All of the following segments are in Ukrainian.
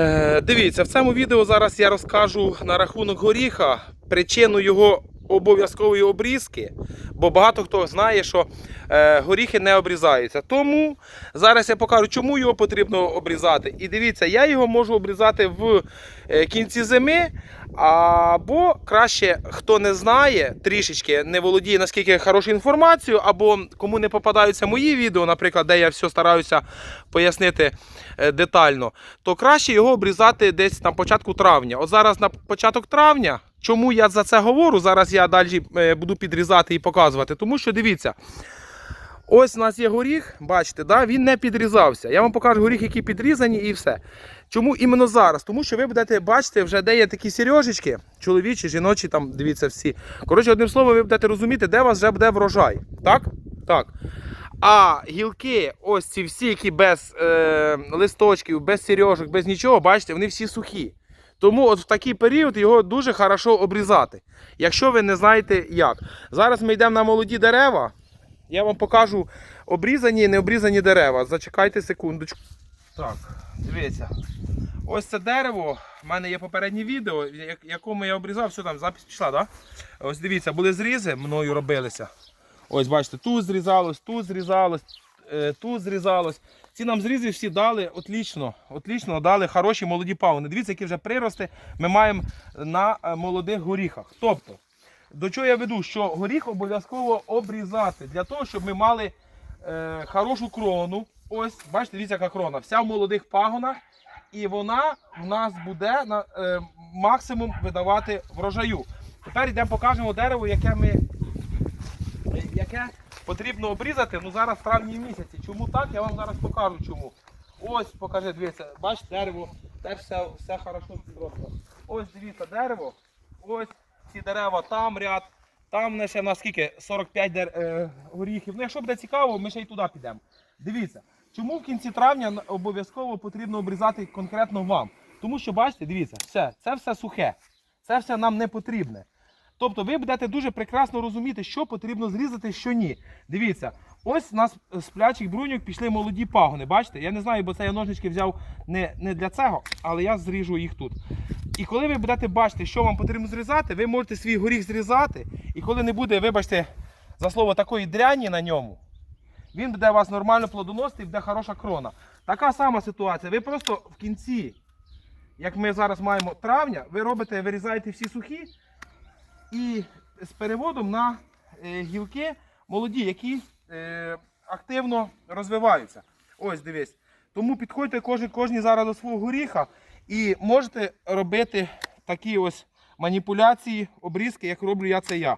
Е, Дивіться, в цьому відео зараз я розкажу на рахунок горіха причину його обов'язкової обрізки, бо багато хто знає, що е, горіхи не обрізаються. Тому зараз я покажу, чому його потрібно обрізати. І дивіться, я його можу обрізати в е, кінці зими, або краще, хто не знає, трішечки не володіє наскільки хорошою інформацією, або кому не попадаються мої відео, наприклад, де я все стараюся пояснити е, детально, то краще його обрізати десь на початку травня. От зараз на початок травня. Чому я за це говорю? Зараз я далі е, буду підрізати і показувати. Тому що дивіться, ось у нас є горіх, бачите, да? він не підрізався. Я вам покажу горіх, які підрізані, і все. Чому іменно зараз? Тому що ви будете бачити, вже де є такі сережечки, чоловічі, жіночі, там дивіться всі. Коротше, одним словом, ви будете розуміти, де у вас вже буде врожай. Так? Так. А гілки, ось ці всі, які без е, листочків, без сережок, без нічого, бачите, вони всі сухі. Тому от в такий період його дуже хорошо обрізати, якщо ви не знаєте як. Зараз ми йдемо на молоді дерева. Я вам покажу обрізані і необрізані дерева. Зачекайте секундочку. Так, дивіться. Ось це дерево. В мене є попереднє відео, якому я обрізав, все там, запись пішла? Да? Ось дивіться, були зрізи, мною робилися. Ось бачите, тут зрізалось, тут зрізалось, е, тут зрізалось. Ці нам зрізи всі дали отлічно, отлічно дали хороші молоді пауни. Дивіться, які вже прирости ми маємо на е, молодих горіхах. Тобто, до чого я веду, що горіх обов'язково обрізати для того, щоб ми мали е, хорошу крону. Ось, бачите, дивіться, яка крона. Вся в молодих пагонах. І вона в нас буде на е, максимум видавати врожаю. Тепер йдемо покажемо дерево, яке ми яке потрібно обрізати ну зараз в травні місяці. Чому так? Я вам зараз покажу чому. Ось покажи, дивіться, бачите, дерево теж все, все хорошо підросло. Ось дивіться, дерево, ось ці дерева, там ряд, там ще в нас скільки 45 дер, е, горіхів. Ну, якщо буде цікаво, ми ще й туди підемо. Дивіться, чому в кінці травня обов'язково потрібно обрізати конкретно вам? Тому що, бачите, дивіться, все, це все сухе, це все нам не потрібне. Тобто ви будете дуже прекрасно розуміти, що потрібно зрізати, що ні. Дивіться, ось у нас з плячих бруньок пішли молоді пагони. Бачите? Я не знаю, бо це я ножнички взяв не, не для цього, але я зріжу їх тут. І коли ви будете бачити, що вам потрібно зрізати, ви можете свій горіх зрізати. І коли не буде, вибачте, за слово такої дряні на ньому, він буде у вас нормально плодоносити і буде хороша крона. Така сама ситуація. Ви просто в кінці, як ми зараз маємо травня, ви робите, вирізаєте всі сухі і з переводом на е, гілки молоді, які е, активно розвиваються. Ось дивись. Тому підходьте кожен, кожні зараз до свого горіха і можете робити такі ось маніпуляції, обрізки, як роблю я це я.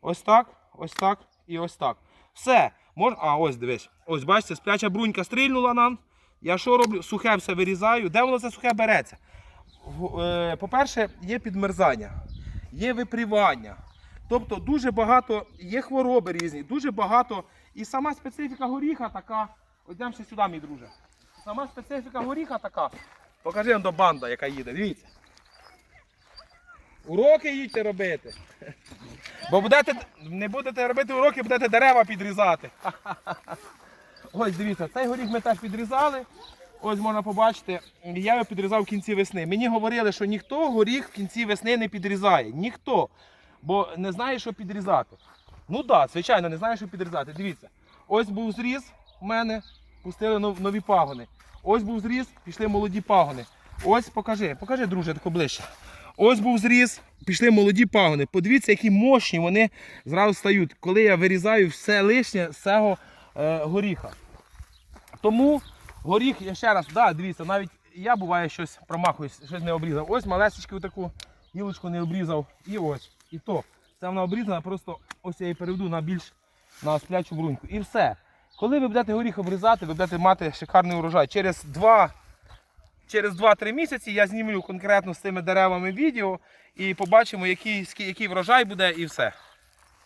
Ось так, ось так і ось так. Все. Мож... А, ось дивись. Ось бачите, спляча брунька стрільнула нам. Я що роблю? Сухе все вирізаю. Де воно це сухе береться? Е, По-перше, є підмерзання, є випрівання. Тобто дуже багато є хвороби різні, дуже багато. І сама специфіка горіха така. Ось ще сюди, мій друже. Сама специфіка горіха така. Покажи вам до банда, яка їде. Дивіться. Уроки їдьте робити. Бо будете, не будете робити уроки, будете дерева підрізати. Ось дивіться, цей горіх ми теж підрізали. Ось можна побачити, я його підрізав в кінці весни. Мені говорили, що ніхто горіх в кінці весни не підрізає. Ніхто. Бо не знає, що підрізати. Ну так, да, звичайно, не знає, що підрізати. Дивіться, ось був зріз у мене, пустили нові пагони. Ось був зріз, пішли молоді пагони. Ось покажи, покажи, друже, тако ближче. Ось був зріз, пішли молоді пагони. Подивіться, які мощні вони зразу стають, коли я вирізаю все лишнє з цього е, горіха. Тому горіх, я ще раз, да, дивіться, навіть я буває щось промахуюсь, щось не обрізав. Ось малесечку таку гілочку не обрізав. І ось. І то. Це вона обрізана, просто ось я її переведу на більш на сплячу бруньку. І все. Коли ви будете горіх обрізати, ви будете мати шикарний урожай. Через 2 Через 2-3 місяці я знімлю конкретно з цими деревами відео і побачимо, який, який врожай буде і все.